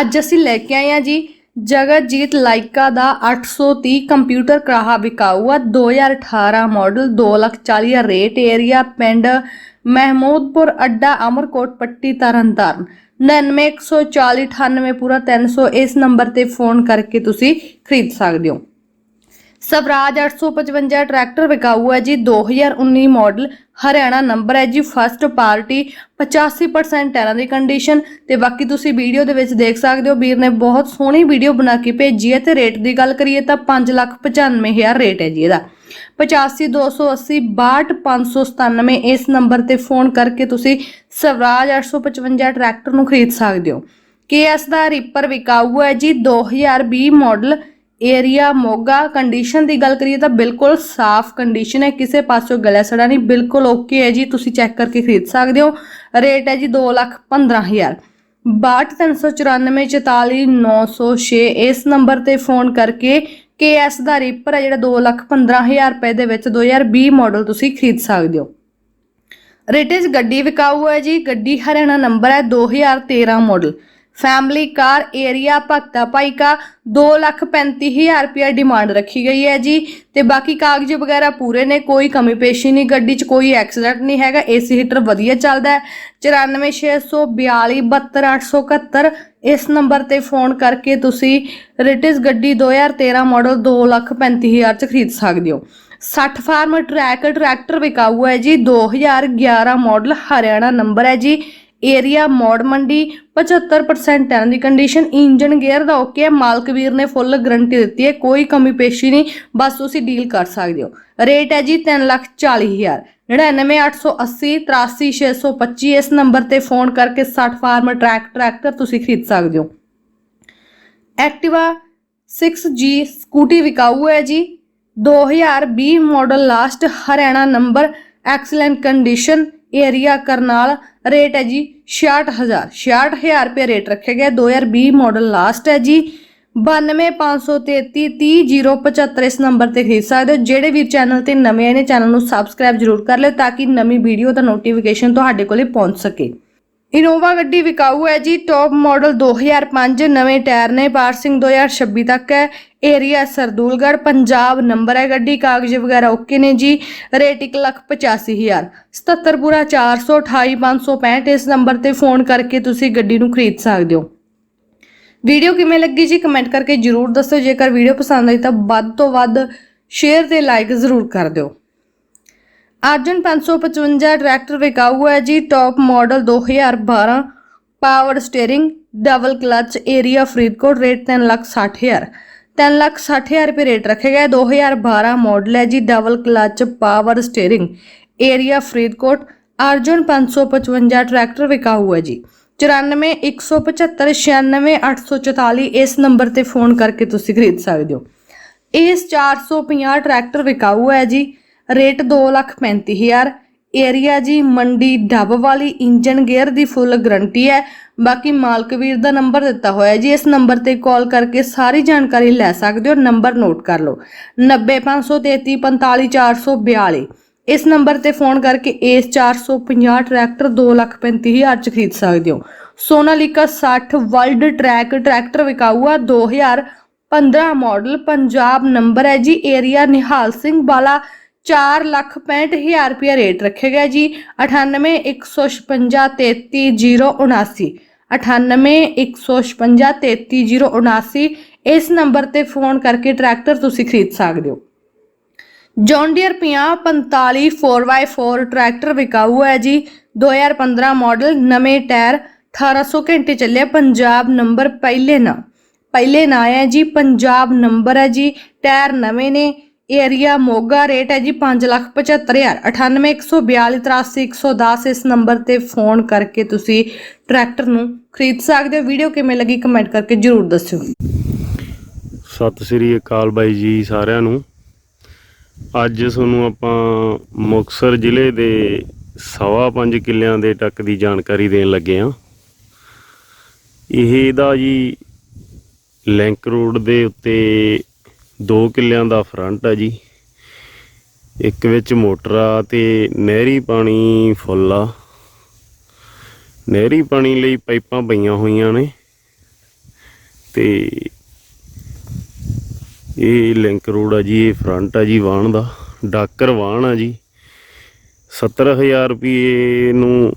ਅੱਜ ਅਸੀਂ ਲੈ ਕੇ ਆਏ ਹਾਂ ਜੀ ਜਗਤਜੀਤ ਲਾਈਕਾ ਦਾ 830 ਕੰਪਿਊਟਰ ਕਰਾਹਾ ਵਿਕਾਊ ਆ 2018 ਮਾਡਲ 240000 ਰੇਟ ਏਰੀਆ, ਪਿੰਡ ਮਹਿਮੂਦਪੁਰ, ਅੱਡਾ ਅਮਰਕੋਟ, ਪੱਟੀ ਤਰਨਤਾਰਨ। 991449 ਪੂਰਾ 300 ਇਸ ਨੰਬਰ ਤੇ ਫੋਨ ਕਰਕੇ ਤੁਸੀਂ ਖਰੀਦ ਸਕਦੇ ਹੋ। ਸਵਰਾਜ 855 ਟਰੈਕਟਰ ਵਿਕਾਊ ਹੈ ਜੀ। 2019 ਮਾਡਲ ਹਰਿਆਣਾ ਨੰਬਰ ਹੈ ਜੀ। ਫਸਟ ਪਾਰਟੀ 85% ਟਾਇਰਾਂ ਦੀ ਕੰਡੀਸ਼ਨ ਤੇ ਬਾਕੀ ਤੁਸੀਂ ਵੀਡੀਓ ਦੇ ਵਿੱਚ ਦੇਖ ਸਕਦੇ ਹੋ। ਵੀਰ ਨੇ ਬਹੁਤ ਸੋਹਣੀ ਵੀਡੀਓ ਬਣਾ ਕੇ ਭੇਜੀ ਹੈ ਤੇ ਰੇਟ ਦੀ ਗੱਲ ਕਰੀਏ ਤਾਂ 595000 ਰੇਟ ਹੈ ਜੀ ਇਹਦਾ। 85280 62597 ਇਸ ਨੰਬਰ ਤੇ ਫੋਨ ਕਰਕੇ ਤੁਸੀਂ ਸਵਰਾਜ 855 ਟਰੈਕਟਰ ਨੂੰ ਖਰੀਦ ਸਕਦੇ ਹੋ। KS ਦਾ ਰੀਪਰ ਵਿਕਾਊ ਹੈ ਜੀ। 2020 ਮਾਡਲ ਏਰੀਆ ਮੋਗਾ ਕੰਡੀਸ਼ਨ ਦੀ ਗੱਲ ਕਰੀਏ ਤਾਂ ਬਿਲਕੁਲ ਸਾਫ਼ ਕੰਡੀਸ਼ਨ ਹੈ, ਕਿਸੇ ਪਾਸੋਂ ਗਲਿਆ ਸੜਾ ਨਹੀਂ, ਬਿਲਕੁਲ ਓਕੇ ਹੈ ਜੀ, ਤੁਸੀਂ ਚੈੱਕ ਕਰਕੇ ਖਰੀਦ ਸਕਦੇ ਹੋ। ਰੇਟ ਹੈ ਜੀ 215000 6294944906 ਇਸ ਨੰਬਰ ਤੇ ਫੋਨ ਕਰਕੇ KS ਦਾ ਰੀਪਰ ਹੈ ਜਿਹੜਾ 215000 ਰੁਪਏ ਦੇ ਵਿੱਚ 2020 ਮਾਡਲ ਤੁਸੀਂ ਖਰੀਦ ਸਕਦੇ ਹੋ। ਰਿਟਿਸ ਗੱਡੀ ਵਿਕਾਊ ਹੈ ਜੀ, ਗੱਡੀ ਹਰਿਆਣਾ ਨੰਬਰ ਹੈ 2013 model family car area Bhagta Bhai Ka 235000 ਰੁਪਇਆ ਡਿਮਾਂਡ ਰੱਖੀ ਗਈ ਹੈ ਜੀ। ਤੇ ਬਾਕੀ ਕਾਗਜ਼ ਵਗੈਰਾ ਪੂਰੇ ਨੇ, ਕੋਈ ਕਮੀ ਪੇਸ਼ੀ ਨਹੀਂ, ਗੱਡੀ 'ਚ ਕੋਈ ਐਕਸੀਡੈਂਟ ਨਹੀਂ ਹੈਗਾ ਏਸੀ ਹੀਟਰ ਵਧੀਆ ਚੱਲਦਾ ਹੈ। 94642 72871 ਇਸ ਨੰਬਰ ਤੇ ਫੋਨ ਕਰਕੇ ਤੁਸੀਂ ਰਿਟਿਸ ਗੱਡੀ 2013 ਮਾਡਲ 235000 ਚ ਖਰੀਦ ਸਕਦੇ ਹੋ। 60 ਫਾਰਮ ਟਰੈਕ ਟਰੈਕਟਰ ਵਿਕਾਊ ਹੈ ਜੀ 2011 ਮਾਡਲ ਹਰਿਆਣਾ ਨੰਬਰ ਹੈ ਜੀ। ਏਰੀਆ ਮੋੜ ਮੰਡੀ 75% ਟਾਇਰਾਂ ਦੀ ਕੰਡੀਸ਼ਨ ਇੰਜਨ ਗੇਅਰ ਦਾ ਓਕੇ ਹੈ। ਮਾਲਕ ਵੀਰ ਨੇ ਫੁੱਲ ਗਰੰਟੀ ਦਿੱਤੀ ਹੈ। ਕੋਈ ਕਮੀ ਪੇਸ਼ੀ ਨਹੀਂ। ਬਸ ਤੁਸੀਂ ਡੀਲ ਕਰ ਸਕਦੇ ਹੋ। ਰੇਟ ਹੈ ਜੀ 340000 99880 83625 ਇਸ ਨੰਬਰ ਤੇ ਫੋਨ ਕਰਕੇ 60 ਫਾਰਮ ਟਰੈਕ ਟਰੈਕਟਰ ਤੁਸੀਂ ਖਰੀਦ ਸਕਦੇ ਹੋ। ਐਕਟਿਵਾ 6G ਸਕੂਟੀ ਵਿਕਾਊ ਹੈ ਜੀ। 2020 model last Haryana number excellent condition area Karnal rate ਹੈ ਜੀ 66000 66000 ਰੁਪਏ ਰੇਟ ਰੱਖਿਆ ਗਿਆ 2020 ਮਾਡਲ ਲਾਸਟ ਹੈ ਜੀ। 925333 30075 ਇਸ ਨੰਬਰ ਤੇ ਖਰੀਦ ਸਕਦੇ ਹੋ। ਜਿਹੜੇ ਵੀ ਚੈਨਲ ਤੇ ਨਵੇਂ ਆਏ ਨੇ ਚੈਨਲ ਨੂੰ ਸਬਸਕ੍ਰਾਈਬ ਜ਼ਰੂਰ ਕਰ ਲਿਓ ਤਾਂ ਕਿ ਨਵੀਂ ਵੀਡੀਓ ਦਾ ਨੋਟੀਫਿਕੇਸ਼ਨ ਤੁਹਾਡੇ ਕੋਲੇ ਪਹੁੰਚ ਸਕੇ। ਇਨੋਵਾ ਗੱਡੀ ਵਿਕਾਊ ਹੈ ਜੀ। ਟੌਪ ਮਾਡਲ 2005 ਨਵੇਂ ਟਾਇਰ ਨੇ ਪਾਰਸਿੰਗ 2026 ਤੱਕ ਹੈ। ਏਰੀਆ ਸਰਦੂਲਗੜ੍ਹ ਪੰਜਾਬ ਨੰਬਰ ਹੈ ਗੱਡੀ, ਕਾਗਜ਼ ਵਗੈਰਾ ਓਕੇ ਨੇ ਜੀ। ਰੇਟ 185000 77 ਪੂਰਾ 428565 ਇਸ ਨੰਬਰ ਤੇ ਫੋਨ ਕਰਕੇ ਤੁਸੀਂ ਗੱਡੀ ਨੂੰ ਖਰੀਦ ਸਕਦੇ ਹੋ। ਵੀਡੀਓ ਕਿਵੇਂ ਲੱਗੀ ਜੀ? ਕਮੈਂਟ ਕਰਕੇ ਜਰੂਰ ਦੱਸੋ। ਜੇਕਰ ਵੀਡੀਓ ਪਸੰਦ ਆਈ ਤਾਂ ਵੱਧ ਤੋਂ ਵੱਧ ਸ਼ੇਅਰ ਤੇ ਲਾਈਕ ਜ਼ਰੂਰ ਕਰ ਦਿਓ। ਅਰਜਨ 555 ਟਰੈਕਟਰ ਵਿਕਾਊ ਹੈ ਜੀ। Top model 2012 power steering double clutch area Faridkot rate 360000 360000 ਰੁਪਏ ਰੇਟ ਰੱਖਿਆ ਗਿਆ ਹੈ। 2012 ਮਾਡਲ ਹੈ ਜੀ, double clutch power steering. Area Faridkot, Arjan 555 tractor ਵਿਕਾਊ ਹੈ ਜੀ। 9417596844 ਇਸ ਨੰਬਰ ਤੇ ਫੋਨ ਕਰਕੇ ਤੁਸੀਂ ਖਰੀਦ ਸਕਦੇ ਹੋ। ਇਸ 450 ਟਰੈਕਟਰ ਵਿਕਾਊ ਹੈ ਜੀ, ਰੇਟ 235000 ਏਰੀਆ ਜੀ Mandi Dabwali engine gear ਦੀ ਫੁੱਲ ਗਰੰਟੀ ਹੈ। ਬਾਕੀ ਮਾਲਕ ਵੀਰ ਦਾ ਨੰਬਰ ਦਿੱਤਾ ਹੋਇਆ ਜੀ, ਇਸ ਨੰਬਰ ਤੇ ਕਾਲ ਕਰਕੇ ਸਾਰੀ ਜਾਣਕਾਰੀ ਲੈ ਸਕਦੇ ਹੋ। ਨੰਬਰ ਨੋਟ ਕਰ ਲਓ 9053345442 ਇਸ ਨੰਬਰ ਤੇ ਫੋਨ ਕਰਕੇ ਇਸ 450 ਟਰੈਕਟਰ 235000 ਚ ਖਰੀਦ ਸਕਦੇ ਹੋ। ਸੋਨਾਲੀਕਾ 60 ਵਰਲਡ ਟਰੈਕ ਟਰੈਕਟਰ ਵਿਕਾਊ ਆ 2015 ਮਾਡਲ ਪੰਜਾਬ ਨੰਬਰ ਹੈ ਜੀ। ਏਰੀਆ ਨਿਹਾਲ ਸਿੰਘ ਵਾਲਾ 465000 ਰੁਪਏ ਰੇਟ ਰੱਖਿਆ ਗਿਆ ਜੀ। 9815533079 9815533079 ਇਸ ਨੰਬਰ ਤੇ ਫੋਨ ਕਰਕੇ ਟਰੈਕਟਰ ਤੁਸੀਂ ਖਰੀਦ ਸਕਦੇ ਹੋ। ਜੌਨ ਡੀਅਰ 5045 4x4 ਟਰੈਕਟਰ ਵਿਕਾਊ ਹੈ ਜੀ। 2015 ਮਾਡਲ ਨਵੇਂ ਟਾਇਰ 1800 ਘੰਟੇ ਚੱਲਿਆ, ਪੰਜਾਬ ਨੰਬਰ ਪਹਿਲੇ ਨਾ। ਪਹਿਲੇ ਨਾ ਹੈ ਜੀ, ਪੰਜਾਬ ਨੰਬਰ ਹੈ ਜੀ। ਟਾਇਰ ਨਵੇਂ ਨੇ। ਏਰੀਆ ਮੋਗਾ ਰੇਟ ਹੈ ਜੀ 575000 9814283110 ਇਸ ਨੰਬਰ ਤੇ ਫੋਨ ਕਰਕੇ ਤੁਸੀਂ ਟਰੈਕਟਰ ਨੂੰ ਖਰੀਦ ਸਕਦੇ ਹੋ। ਵੀਡੀਓ ਕਿਵੇਂ ਲੱਗੀ ਕਮੈਂਟ ਕਰਕੇ ਜਰੂਰ ਦੱਸਿਓ। ਸਤਿ ਸ੍ਰੀ ਅਕਾਲ ਬਾਈ ਜੀ ਸਾਰਿਆਂ ਨੂੰ। ਅੱਜ ਤੁਹਾਨੂੰ ਆਪਾਂ ਮੁਕਤਸਰ ਜ਼ਿਲ੍ਹੇ ਦੇ ਸਵਾ ਪੰਜ ਕਿੱਲਿਆਂ ਦੇ ਟੱਕ ਦੀ ਜਾਣਕਾਰੀ ਦੇਣ ਲੱਗੇ ਹਾਂ। ਇਹ ਇਹਦਾ ਜੀ ਲਿੰਕ ਰੋਡ ਦੇ ਉੱਤੇ ਦੋ ਕਿੱਲਿਆਂ ਦਾ ਫਰੰਟ ਆ ਜੀ। ਇੱਕ ਵਿੱਚ ਮੋਟਰ ਆ ਤੇ ਨਹਿਰੀ ਪਾਣੀ ਫੁੱਲ ਆ। ਨਹਿਰੀ ਪਾਣੀ ਲਈ ਪਾਈਪਾਂ ਪਈਆਂ ਹੋਈਆਂ ਨੇ। ਤੇ ਇਹ ਲਿੰਕ ਰੋਡ ਆ ਜੀ, ਇਹ ਫਰੰਟ ਆ ਜੀ ਵਾਹਣ ਦਾ। ਡਾਕਰ ਵਾਹਣ ਆ ਜੀ। 70000 ਰੁਪਏ ਨੂੰ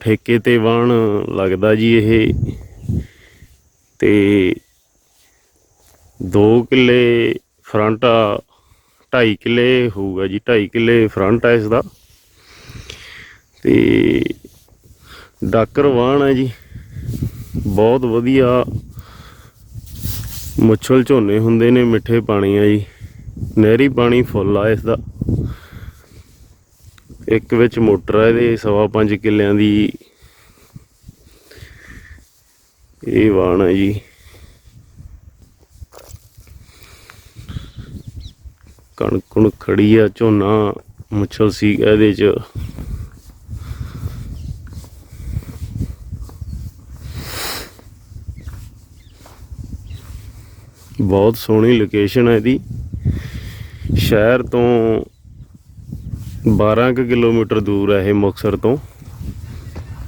ਠੇਕੇ ਤੇ ਵਾਹਣ ਲੱਗਦਾ ਜੀ ਇਹ। ਤੇ 2 ਕਿੱਲੇ ਫਰੰਟ ਆ 2.5 ਕਿੱਲੇ ਹੋਊਗਾ ਜੀ 2.5 ਕਿੱਲੇ ਫਰੰਟ ਆ ਇਸ ਦਾ। ਤੇ ਡਾਕਰ ਵਾਹਣ ਹੈ ਜੀ। ਬਹੁਤ ਵਧੀਆ ਮੁੱਛਲ ਝੋਨੇ ਹੁੰਦੇ ਨੇ, ਮਿੱਠੇ ਪਾਣੀ ਆ ਜੀ। ਨਹਿਰੀ ਪਾਣੀ ਫੁੱਲ ਆ ਇਸ ਦਾ। ਇੱਕ ਵਿੱਚ ਮੋਟਰ ਆ ਇਹਦੇ, ਸਵਾ ਪੰਜ ਕਿੱਲਿਆਂ ਦੀ ਇਹ ਵਾਣ ਹੈ ਜੀ। ਕਣਕ ਕੁਣਕ ਖੜੀ ਆ, ਝੋਨਾ ਮੁੱਛਲ ਸੀ ਇਹਦੇ ਚ। ਬਹੁਤ ਸੋਹਣੀ ਲੋਕੇਸ਼ਨ ਹੈ ਇਹਦੀ। ਸ਼ਹਿਰ ਤੋਂ 12 ਕੁ ਕਿਲੋਮੀਟਰ ਦੂਰ ਹੈ ਇਹ ਮੁਕਸਰ ਤੋਂ।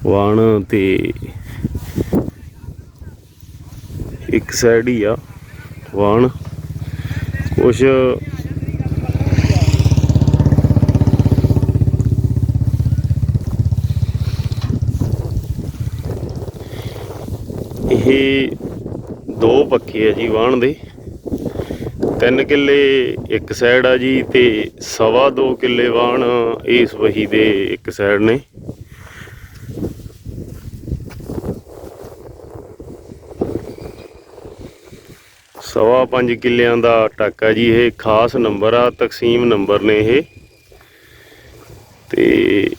ਵਾਣ ਤੇ ਇੱਕ ਸਾਈਡ ਹੀ ਆ ਵਾਣ ਕੁਛ ਇਹ ਦੋ ਪੱਖੇ ਆ ਜੀ ਵਾਹਣ ਦੇ। ਤਿੰਨ ਕਿੱਲੇ, ਇੱਕ ਸਾਈਡ ਆ ਜੀ ਤੇ ਸਵਾ ਦੋ ਕਿੱਲੇ ਵਾਹਣ ਇਸ ਵਹੀ ਦੇ ਇੱਕ ਸਾਈਡ ਨੇ। ਸਵਾ ਪੰਜ ਕਿੱਲਿਆਂ ਦਾ ਟਾਕਾ ਜੀ ਇਹ, ਖਾਸ ਨੰਬਰ ਆ, ਤਕਸੀਮ ਨੰਬਰ ਨੇ ਇਹ। ਤੇ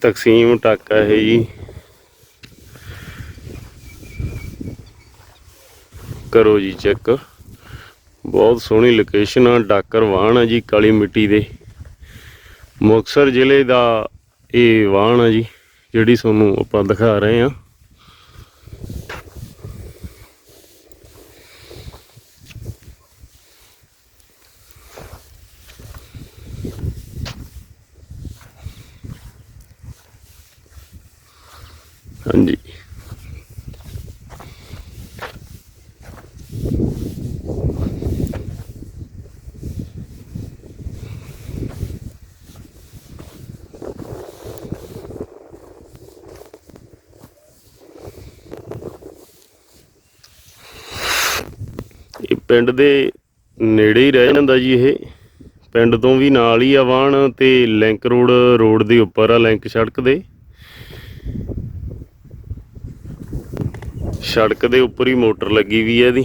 ਤਕਸੀਮ ਟਾਕਾ ਇਹ ਜੀ। ਕਰੋ ਜੀ ਚੈੱਕ। ਬਹੁਤ ਸੋਹਣੀ ਲੋਕੇਸ਼ਨ ਆ, ਡਾਕਰ ਵਾਹਣ ਆ ਜੀ ਕਾਲੀ ਮਿੱਟੀ ਦੇ। ਮੁਕਤਸਰ ਜ਼ਿਲ੍ਹੇ ਦਾ ਇਹ ਵਾਹਣ ਆ ਜੀ, ਜਿਹੜੀ ਤੁਹਾਨੂੰ ਆਪਾਂ ਦਿਖਾ ਰਹੇ ਆ ਹਾਂਜੀ ਇਹ ਪਿੰਡ ਦੇ ਨੇੜੇ ਹੀ ਰਹਿ ਜਾਂਦਾ ਜੀ ਇਹ। ਪਿੰਡ ਤੋਂ ਵੀ ਨਾਲ ਹੀ ਆ ਵਾਹਣ ਤੇ ਲਿੰਕ ਰੋਡ ਰੋਡ ਦੇ ਉੱਪਰ ਆ ਲਿੰਕ ਸੜਕ ਦੇ। ਸੜਕ ਦੇ ਉੱਪਰ ਹੀ ਮੋਟਰ ਲੱਗੀ ਵੀ ਹੈ ਇਹਦੀ।